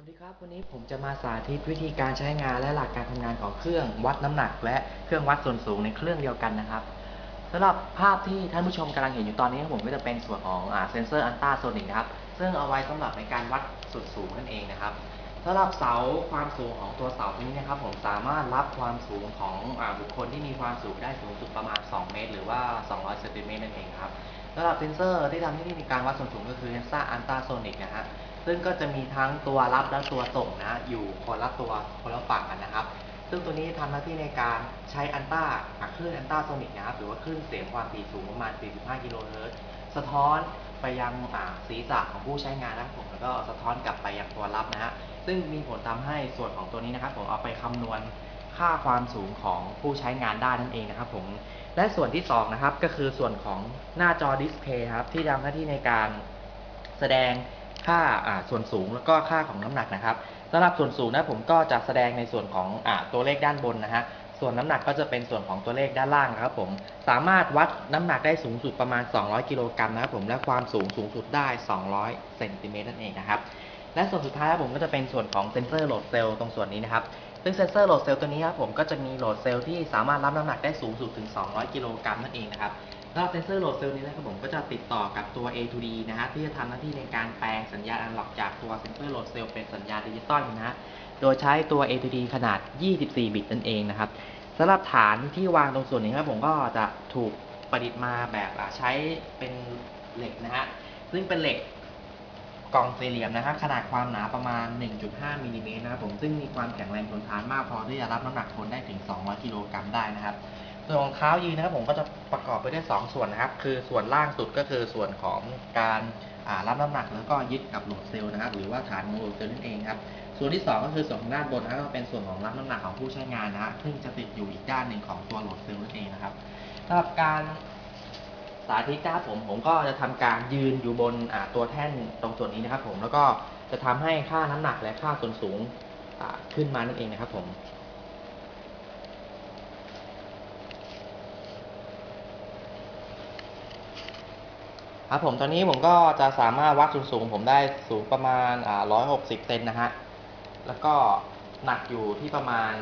สวัสดีครับ วันนี้ผมจะมาสาธิตวิธีการใช้งานและหลักการทำงานของเครื่องวัดน้ำหนัก และเครื่องวัดส่วนสูงในเครื่องเดียวกันนะครับสำหรับภาพที่ท่านผู้ชมกำลังเห็นอยู่ตอนนี้ผมก็จะเป็นส่วนของอเซนเซอร์อันต้าโซนิกนะครับ ซึ่งเอาไว้สำหรับในการวัดส่วนสูงนั่นเองนะครับสำหรับเสาความสูงของตัวเสาตัวนี้นะครับ ผมสามารถรับความสูงของอบุคคลที่มีความสูงได้สูงสุดประมาณ 2 เมตร หรือว่า 200เซนติเมตรนั่นเองครับสำหรับเซนเซอร์ที่ทำให้มีการวัดส่วนสูงก็คือเซนเซอร์อันต้าโซนิกนะฮะ ซึ่งก็จะมีทั้งตัวรับและตัวส่งนะอยู่คนละตัวคนละฝั่งกันนะครับ ซึ่งตัวนี้ทำหน้าที่ในการใช้อันต้าคลื่นอันต้าโซนิกนะครับหรือว่าคลื่นเสียงความถี่สูงประมาณ 45 กิโลเฮิรตซ์สะท้อนไปยังศีรษะของผู้ใช้งานนะครับผมแล้วก็สะท้อนกลับไปยังตัวรับนะฮะซึ่งมีผลทำให้ส่วนของตัวนี้นะครับผมเอาไปคำนวณค่าความสูงของผู้ใช้งานได้นั่นเองนะครับผมและส่วนที่สองนะครับก็คือส่วนของหน้าจอดิสเพย์ครับที่ทำหน้าที่ในการแสดง ค่าอ่าส่วนสูงแล้วก็ค่าของน้ำหนักนะครับสำหรับส่วนสูงนะผมก็จะแสดงในส่วนของอาตัวเลขด้านบนนะฮะส่วนน้ำหนักก็จะเป็นส่วนของตัวเลขด้านล่างนะครับผมสามารถวัดน้ำหนักได้สูงสุดประมาณ 200 กิโลกรัมนะครับผมและความสูงสูงสุดได้ 200เซนติเมตรนั่นเองนะครับและส่วนสุดท้ายครับผมก็จะเป็นส่วนของเซนเซอร์โหลดเซลล์ตรงส่วนนี้นะครับซึ่งเซนเซอร์โหลดเซลล์ตัวนี้ครับผมก็จะมีโหลดเซลล์ที่สามารถรับน้ำหนักได้สูงสุดถึง 200 กิโลกรัมนั่นเองนะครับ สำหรับเซนเซอร์โหลดเซลล์นี้นะครับผมก็จะติดต่อกับตัว A to D นะฮะที่จะทำหน้าที่ในการแปลงสัญญาณอนาล็อกจากตัวเซนเซอร์โหลดเซลล์เป็นสัญญาณดิจิตอลนะฮะโดยใช้ตัว A to D ขนาด 24 บิตนั่นเองนะครับสำหรับฐานที่วางตรงส่วนนี้ครับผมก็จะถูกประดิษฐ์มาแบบใช้เป็นเหล็กนะฮะซึ่งเป็นเหล็กกล่องสี่เหลี่ยมนะฮะขนาดความหนาประมาณ 1.5มิลลิเมตรนะครับผมซึ่งมีความแข็งแรงทนทานมากพอที่จะรับน้ำหนักคนได้ถึง 200 กิโลกรัมได้นะครับ ส่วนของเท้ายืนนะครับผมก็จะประกอบไปด้วยสองส่วนนะครับ คือส่วนล่างสุดก็คือส่วนของการรับน้ำหนักแล้วก็ยึดกับโหลดเซลล์นะครับ หรือว่าฐานของโหลดเซลล์นั่นเองครับส่วนที่สองก็คือส่วนของด้านบนนะครับก็เป็นส่วนของรับน้ำหนักของผู้ใช้งานนะฮะซึ่งจะติดอยู่อีกด้านหนึ่งของตัวโหลดเซลล์นั่นเองนะครับสำหรับการสาธิตนะครับผมผมก็จะทำการยืนอยู่บนตัวแท่นตรงส่วนนี้นะครับ ผมแล้วก็จะทำให้ค่าน้ำหนักและค่าส่วนสูงขึ้นมานั่นเองนะครับผม ครับผมตอนนี้ผมก็จะสามารถวัดส่วนสูงผมได้สูงประมาณอ่า160เซนนะฮะ แล้วก็หนักอยู่ที่ประมาณ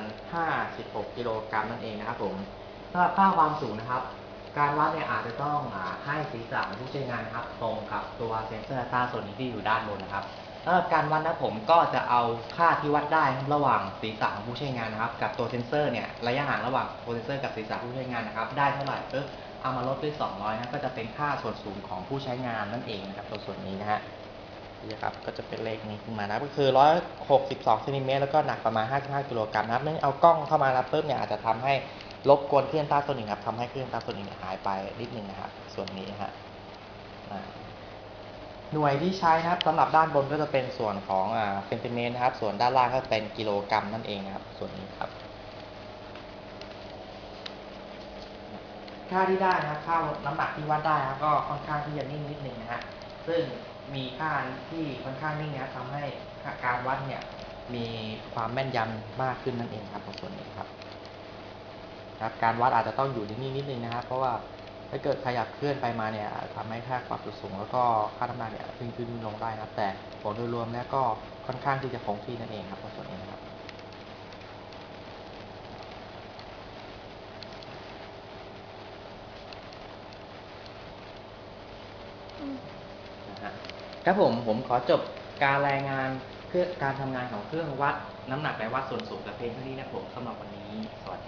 56 กิโลกรัมนั่นเองนะครับผมสำหรับค่าความสูงนะครับ การวัดเนี่ยอาจจะต้องอให้ศีรษะของผู้ใช้งานนะครับ ตรงกับตัวเซนเซอร์ตาส่วนนี้ที่อยู่ด้านบนนะครับสำหรับการวัดนะผมก็จะเอาค่าที่วัดได้ระหว่างศีรษะของผู้ใช้งานนะครับ กับตัวเซนเซอร์เนี่ยระยะห่างระหว่างตัวเซนเซอร์กับศีรษะผู้ใช้งานนะครับ ได้เท่าไหร่ปุ๊บ เอามาลดด้วย 200นะก็จะเป็นค่าส่วนสูงของผู้ใช้งานนั่นเองนะครับตัวส่วนนี้นะฮะนี่ครับก็จะเป็นเลขนี้ขึ้นมานะก็คือ 162เซนติเมตรแล้วก็หนักประมาณ 55กิโลกรัมนะครับเนื่องเอากล้องเข้ามารับปุ๊บเนี่ยอาจจะทำให้รบกวนเครื่องต้านโซนิกครับทำให้เครื่องต้านโซนิกเนี่ยหายไปนิดนึงนะครับส่วนนี้ฮะหน่วยที่ใช้นะครับสำหรับด้านบนก็จะเป็นส่วนของเซนติเมตรนะครับ ส่วนด้านล่างก็เป็นกิโลกรัมนั่นเองนะครับ ส่วนนี้ครับ ค่าที่ได้นะครับค่าน้ำหนักที่วัดได้นะครับก็ค่อนข้างที่จะนิ่งนิดหนึ่งนะฮะซึ่งมีค่าที่ค่อนข้างนิ่งนะครับทำให้การวัดเนี่ยมีความแม่นยำมากขึ้นนั่นเองครับในส่วนนี้ครับครับ การวัดอาจจะต้องอยู่นิ่งนิดนึงนะครับ เพราะว่าถ้าเกิดขยับเคลื่อนไปมาเนี่ยทำให้ค่าความจุสูง แล้วก็ค่าน้ำหนักเนี่ยขึ้นขึ้นลงได้นะครับ แต่ผลโดยรวมแล้วก็ค่อนข้างที่จะคงที่นั่นเองครับในส่วนนี้นะครับ นะฮะ ครับผมผมขอจบการรายงานเพื่อการทำงานของเครื่องวัดน้ำหนักและวัดส่วนสูงกับเพลงเท่านี้นะผมสำหรับวันนี้สวัสดี